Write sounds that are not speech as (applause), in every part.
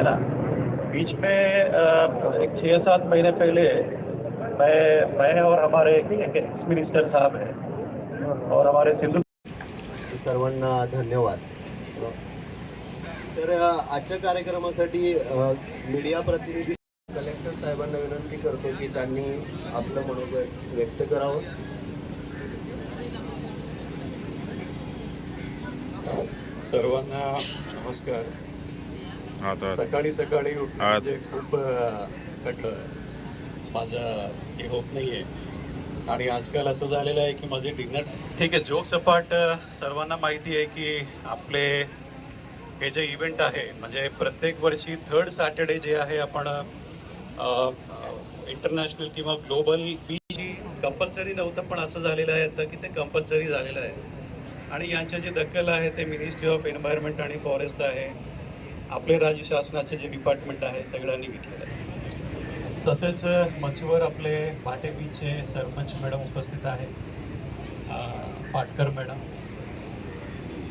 है ना? बीच में एक छः सात महीने पहले मैं मैं और हमारे मिनिस्टर साहब हैं और हमारे सिंधु सर्वांना धन्यवाद. तर आजच्या कार्यक्रमासाठी मीडिया प्रतिनिधी कलेक्टर साहेबांना विनंती करतो की त्यांनी आपलं मनोगत व्यक्त करावं. सर्वांना नमस्कार. सकाळी सकाळी उठणं म्हणजे खूप कठीण माझं हे होत नाहीये. आणि आजकाल असं झालेलं आहे की माझे डिनर ठीक आहे जोक सपाट सर्वांना माहिती आहे की आपले हे जे इव्हेंट आहे म्हणजे प्रत्येक वर्षी थर्ड सॅटर्डे जे आहे आपण इंटरनॅशनल किंवा ग्लोबल बीच कंपल्सरी नव्हतं पण असं झालेलं आहे आता की ते कंपल्सरी झालेलं आहे. आणि यांच्या जे दखल आहे ते मिनिस्ट्री ऑफ एन्व्हायरमेंट आणि फॉरेस्ट आहे. आपले राज्य शासनाचे जे डिपार्टमेंट आहे सगळ्यांनी घेतलेलं आहे. तसेच अ, मंचवर आपले भाटे बीचचे सरपंच मॅडम उपस्थित आहे पाटकर मॅडम.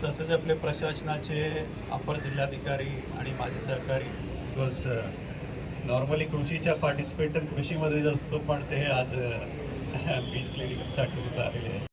तसेच आपले प्रशासनाचे अपर जिल्हाधिकारी आणि माझे सहकारी बिकॉज नॉर्मली कृषीच्या पार्टिसिपेट कृषीमध्येच असतो पण ते आज बीच क्लिनिकसाठी (laughs) सुद्धा आलेले आहे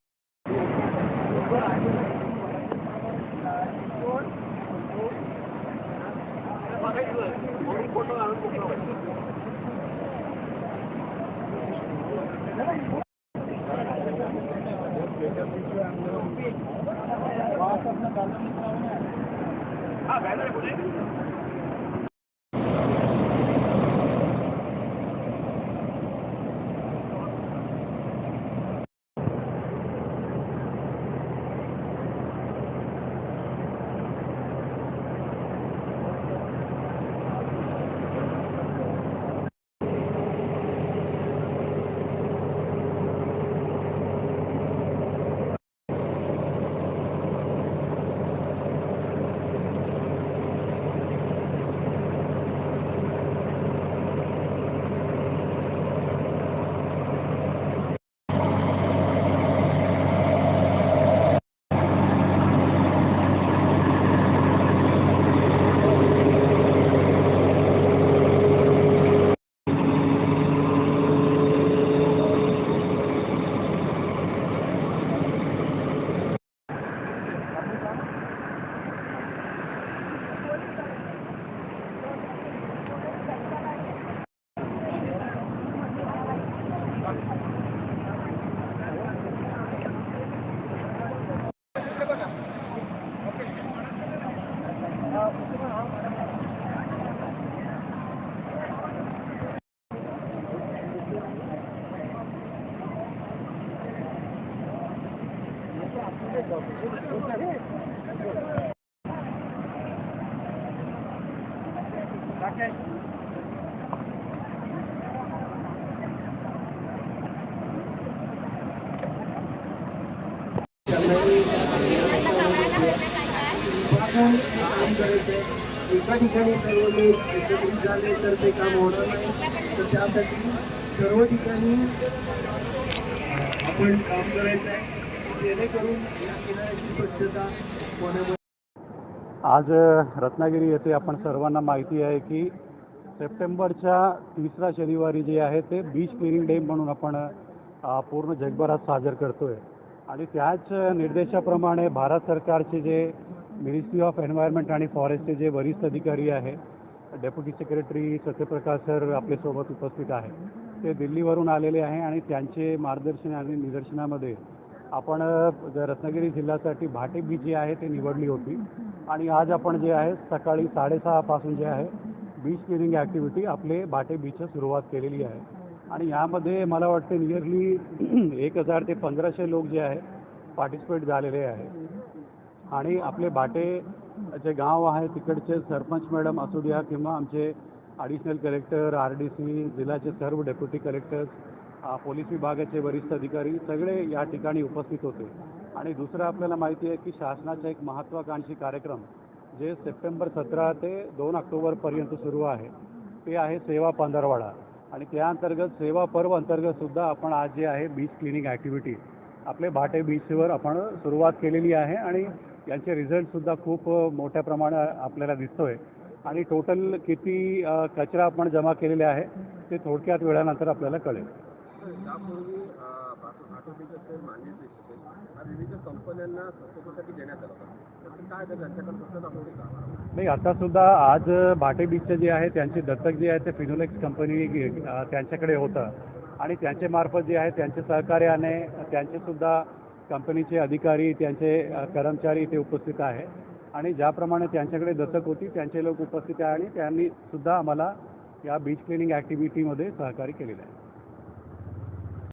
ক্যামেরা করে ठिकाणी सर्व लोक एकत्रित ते काम होणार नाही सर्व ठिकाणी आपण काम करायचं जेणेकरून या किनाऱ्याची स्वच्छता होण्यामध्ये आज रत्नागिरी येथे आपण सर्वांना माहिती आहे की सप्टेंबरच्या तिसरा शनिवारी जे आहे ते बीच क्लिनिंग डे म्हणून आपण पूर्ण जगभरात साजर करतोय. आणि त्याच निर्देशाप्रमाणे भारत सरकारचे जे मिनिस्ट्री ऑफ एन्व्हायरमेंट आणि फॉरेस्टचे जे वरिष्ठ अधिकारी आहे डेप्युटी सेक्रेटरी सत्यप्रकाश सर आपल्यासोबत उपस्थित आहे. ते दिल्लीवरून आलेले आहे आणि त्यांचे मार्गदर्शन आणि निदर्शनामध्ये आपण रत्नागिरी जिल्ह्यासाठी भाटे बीच जे आहे ते निवडली होती. आणि आज आपण जे आहे सकाळी साडेसहापासून जे आहे बीच क्लिनिंग ॲक्टिव्हिटी आपले भाटे बीच सुरुवात केलेली आहे. आणि यामध्ये मला वाटते नियरली (clears throat) एक हजार ते पंधराशे लोक जे आहे पार्टिसिपेट झालेले आहे. आणि आपले भाटे जे गाव आहे तिकडचे सरपंच मॅडम असू द्या किंवा आमचे additional collector R D C जिल्ह्याचे सर्व डेप्युटी कलेक्टर्स पोलीस विभागाचे वरिष्ठ अधिकारी सगळे या ठिकाणी उपस्थित होते. आणि दुसरं आपल्याला माहिती आहे की शासनाचा एक महत्त्वाकांक्षी कार्यक्रम जे सप्टेंबर सतरा ते दोन ऑक्टोबरपर्यंत सुरू आहे ते आहे सेवा पंधरवाडा. आणि त्या अंतर्गत सेवा पर्व अंतर्गत सुद्धा आपण आज जे आहे बीच क्लिनिंग ॲक्टिव्हिटी आपले भाटे बीचवर आपण सुरुवात केलेली आहे आणि यांचे रिझल्टसुद्धा खूप मोठ्या प्रमाणात आपल्याला दिसतोय. आणि टोटल किती कचरा आपण जमा केलेले आहे ते थोडक्यात वेळानंतर आपल्याला कळेल. यापूर्वी ऑटोमेटिक असेल मान्य असेल हा विविध कंपन्यांना स्वच्छतेसाठी देण्यात आला होता. काय त्यांच्याकडे नाही आता सुद्धा आज भाटे बीचचे जे आहे त्यांचे दत्तक जे आहे ते फिनोलेक्स कंपनी त्यांच्याकडे होतं. आणि त्यांचे मार्फत जे आहे त्यांचे सहकार्याने त्यांचे सुद्धा कंपनीचे अधिकारी त्यांचे कर्मचारी इथे उपस्थित आहे. आणि ज्याप्रमाणे त्यांच्याकडे दत्तक होती त्यांचे लोक उपस्थित आहे आणि त्यांनी सुद्धा आम्हाला या बीच क्लिनिंग ॲक्टिव्हिटीमध्ये सहकार्य केलेलं आहे.